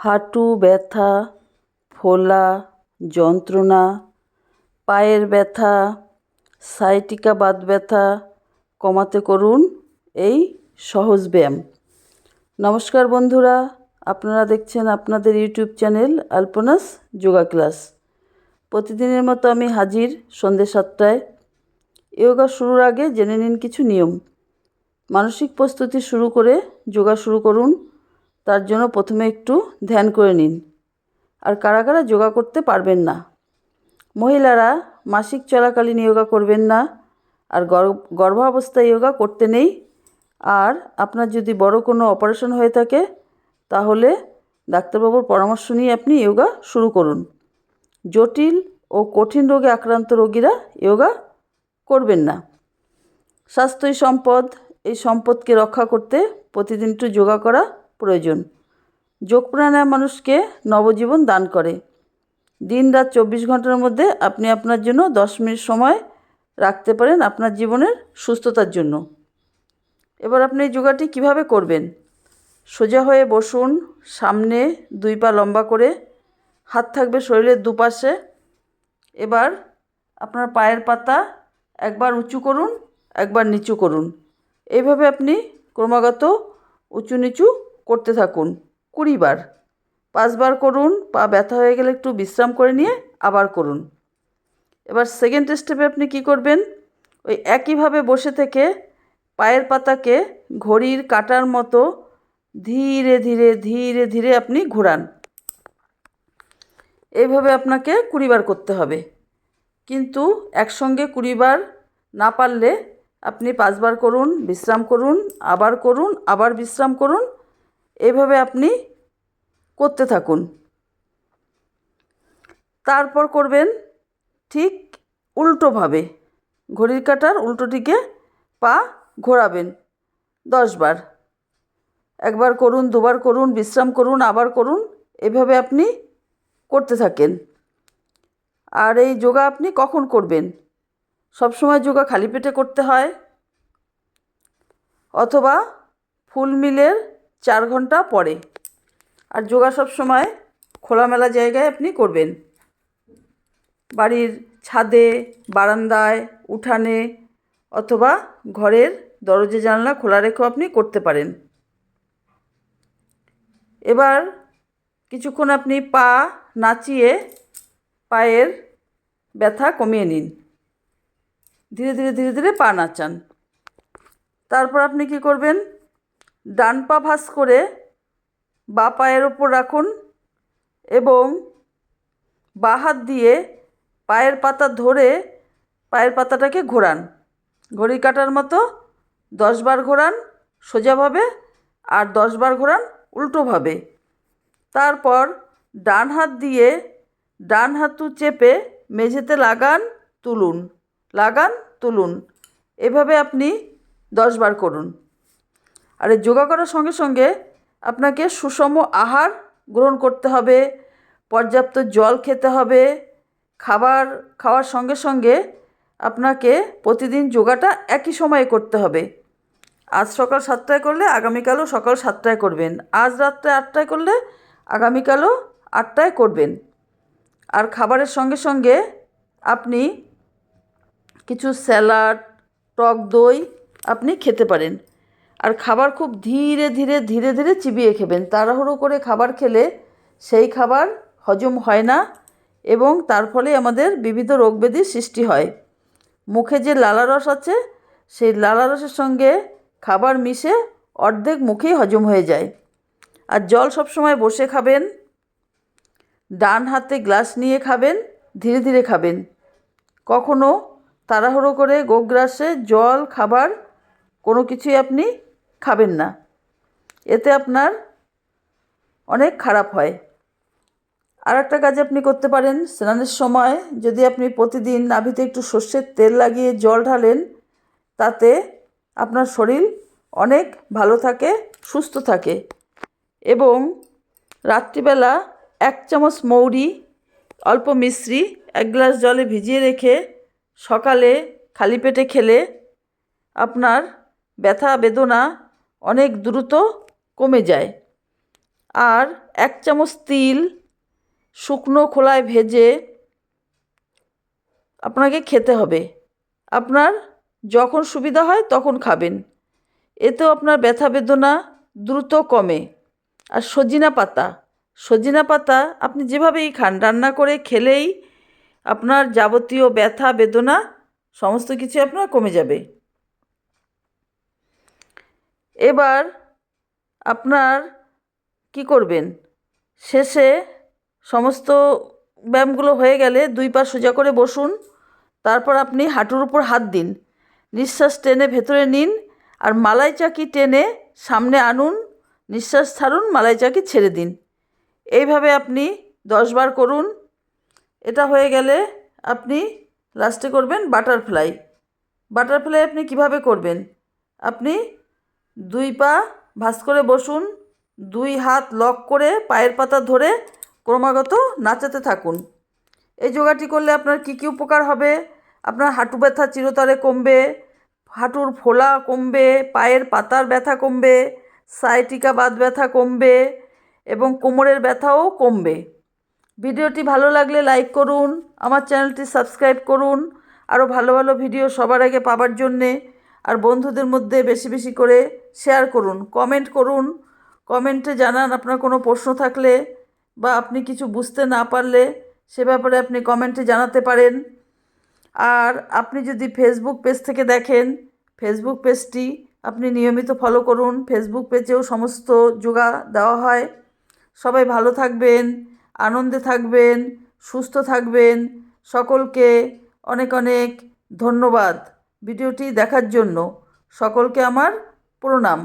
হাঁটু ব্যথা, ফোলা যন্ত্রণা, পায়ের ব্যথা, সাইটিকা বাত ব্যথা, কমাতে করুন এই সহজ ব্যায়াম। নমস্কার বন্ধুরা, আপনারা দেখছেন আপনাদের YouTube channel Alpanas yoga class. প্রতিদিনের মতো আমি হাজির সন্ধ্যে সাতটায়। যোগা শুরুর আগে জেনে নিন কিছু নিয়ম। মানসিক প্রস্তুতি শুরু করে যোগা শুরু করুন। তার জন্য প্রথমে একটু ধ্যান করে নিন। আর কারা কারা যোগা করতে পারবেন না? মহিলারা মাসিক চলাকালীন যোগা করবেন না, আর গর্ভাবস্থায় যোগা করতে নেই। আর আপনার যদি বড় কোনো অপারেশন হয়ে থাকে, তাহলে ডাক্তারবাবুর পরামর্শ নিয়ে আপনি যোগা শুরু করুন। জটিল ও কঠিন রোগে আক্রান্ত রোগীরা যোগা করবেন না। স্বাস্থ্যই সম্পদ, এই সম্পদকে রক্ষা করতে প্রতিদিন একটু যোগা করা প্রয়োজন। যোগ প্রাণায়াম মানুষকে নবজীবন দান করে। দিন রাত চব্বিশ ঘণ্টার মধ্যে আপনি আপনার জন্য দশ মিনিট সময় রাখতে পারেন আপনার জীবনের সুস্থতার জন্য। এবার আপনি এই যোগাটি কীভাবে করবেন? সোজা হয়ে বসুন, সামনে দুই পা লম্বা করে, হাত থাকবে শরীরের দুপাশে। এবার আপনার পায়ের পাতা একবার উঁচু করুন, একবার নিচু করুন। এইভাবে আপনি ক্রমাগত উঁচু নিচু করতে থাকুন। কুড়ি বার। পাঁচবার করুন, পা ব্যথা হয়ে গেলে একটু বিশ্রাম করে নিয়ে আবার করুন। এবার সেকেন্ড স্টেপে আপনি কি করবেন? ওই একইভাবে বসে থেকে পায়ের পাতাকে ঘড়ির কাটার মতো ধীরে ধীরে ধীরে ধীরে আপনি ঘোরান। এইভাবে আপনাকে কুড়িবার করতে হবে। কিন্তু একসঙ্গে কুড়িবার না পারলে আপনি পাঁচবার করুন, বিশ্রাম করুন, আবার করুন, আবার বিশ্রাম করুন। এইভাবে আপনি করতে থাকুন। তারপর করবেন ঠিক উল্টোভাবে। ঘড়ির কাটার উল্টোটিকে পা ঘোরাবেন দশবার একবার করুন, দুবার করুন, বিশ্রাম করুন, আবার করুন, এভাবে আপনি করতে থাকেন। আর এই যোগা আপনি কখন করবেন? সবসময় যোগা খালি পেটে করতে হয়? অথবা ফুল মিলের চার ঘণ্টা পরে। আর যোগা সব সময় খোলামেলা জায়গায় আপনি করবেন। বাড়ির ছাদে, বারান্দায়, উঠানে অথবা ঘরের দরজা জানলা খোলা রেখেও আপনি করতে পারেন। এবার কিছুক্ষণ আপনি পা নাচিয়ে পায়ের ব্যথা কমিয়ে নিন। ধীরে ধীরে ধীরে ধীরে পা নাচান। তারপর আপনি কি করবেন? ডান পা ভাঁজ করে বা পায়ের ওপর রাখুন এবং বা হাত দিয়ে পায়ের পাতা ধরে পায়ের পাতাটাকে ঘোরান। ঘড়ি কাটার মতো দশবার ঘোরান সোজাভাবে আর দশবার ঘোরান উল্টোভাবে। তারপর ডান হাত দিয়ে ডান হাতু চেপে মেঝেতে লাগান, তুলুন। লাগান, তুলুন। এভাবে আপনি দশবার করুন। আর এই যোগা করার সঙ্গে সঙ্গে আপনাকে সুষম আহার গ্রহণ করতে হবে, পর্যাপ্ত জল খেতে হবে, খাবার খাওয়ার সঙ্গে সঙ্গে আপনাকে প্রতিদিন যোগাটা একই সময়ে করতে হবে। আজ সকাল সাতটায় করলে আগামীকালও সকাল সাতটায় করবেন। আজ রাত্রে আটটায় করলে আগামীকালও আটটায় করবেন। আর খাবারের সঙ্গে সঙ্গে আপনি কিছু স্যালাড, টক দই আপনি খেতে পারেন। আর খাবার খুব ধীরে ধীরে ধীরে ধীরে চিবিয়ে খেবেন। তাড়াহুড়ো করে খাবার খেলে সেই খাবার হজম হয় না এবং তার ফলে আমাদের বিবিধ রোগব্যাধির সৃষ্টি হয়। মুখে যে লালারস আছে, সেই লালারসের সঙ্গে খাবার মিশে অর্ধেক মুখেই হজম হয়ে যায়। আর জল সবসময় বসে খাবেন, ডান হাতে গ্লাস নিয়ে খাবেন, ধীরে ধীরে খাবেন। কখনো তাড়াহুড়ো করে গোগ্রাসে জল, খাবার কোনো কিছুই আপনি খাবেন না। এতে আপনার অনেক খারাপ হয়। আর একটা কাজ আপনি করতে পারেন, স্নানের সময় যদি আপনি প্রতিদিন নাভিতে একটু সর্ষের তেল লাগিয়ে জল ঢালেন, তাতে আপনার শরীর অনেক ভালো থাকে, সুস্থ থাকে এবং রাত্রিবেলা এক চামচ মৌরি, অল্প মিশ্রি, এক গ্লাস জলে ভিজিয়ে রেখে সকালে খালি পেটে খেলে আপনার ব্যথা, বেদনা অনেক দ্রুত কমে যায়। আর এক চামচ তিল শুকনো খোলায় ভেজে আপনাকে খেতে হবে। আপনার যখন সুবিধা হয় তখন খাবেন। এতেও আপনার ব্যথা বেদনা দ্রুত কমে। আর সজিনা পাতা সজিনা পাতা আপনি যেভাবেই খান, রান্না করে খেলেই আপনার যাবতীয় ব্যথা, বেদনা, সমস্ত কিছু আপনার কমে যাবে। এবার আপনার কি করবেন? শেষে সমস্ত ব্যায়ামগুলো হয়ে গেলে দুই পা সোজা করে বসুন, তারপর আপনি হাঁটুর উপর হাত দিন। নিঃশ্বাস টেনে ভেতরে নিন আর মালাই চাকি টেনে সামনে আনুন, নিঃশ্বাস ছাড়ুন মালাই চাকি ছেড়ে দিন। এইভাবে আপনি দশবার করুন। এটা হয়ে গেলে আপনি লাস্টে করবেন বাটারফ্লাই। বাটারফ্লাই আপনি কীভাবে করবেন? আপনি দুই পা ভাঁজ করে বসুন, দুই হাত লক করে পায়ের পাতা ধরে ক্রমাগত নাচাতে থাকুন। এই যোগাটি করলে আপনার কী কী উপকার হবে? আপনার হাঁটু ব্যথা চিরতরে কমবে, হাঁটুর ফোলা কমবে, পায়ের পাতার ব্যথা কমবে, সাইটিকা বাত ব্যথা কমবে এবং কোমরের ব্যথাও কমবে। ভিডিওটি ভালো লাগলে লাইক করুন, আমার চ্যানেলটি সাবস্ক্রাইব করুন, আরও ভালো ভালো ভিডিও সবার আগে পাবার জন্যে। আর বন্ধুদের মধ্যে বেশি বেশি করে শেয়ার করুন কমেন্ট করুন কমেন্টে জানান আপনার কোনো প্রশ্ন থাকলে বা আপনি কিছু বুঝতে না পারলে সে ব্যাপারে আপনি কমেন্টে জানাতে পারেন। আর আপনি যদি ফেসবুক পেজ থেকে দেখেন ফেসবুক পেজটি আপনি নিয়মিত ফলো করুন ফেসবুক পেজেও সমস্ত যোগা দেওয়া হয়। সবাই ভালো থাকবেন, আনন্দে থাকবেন, সুস্থ থাকবেন। সকলকে অনেক অনেক ধন্যবাদ। ভিডিওটি দেখার জন্য সকলকে আমার প্রণাম।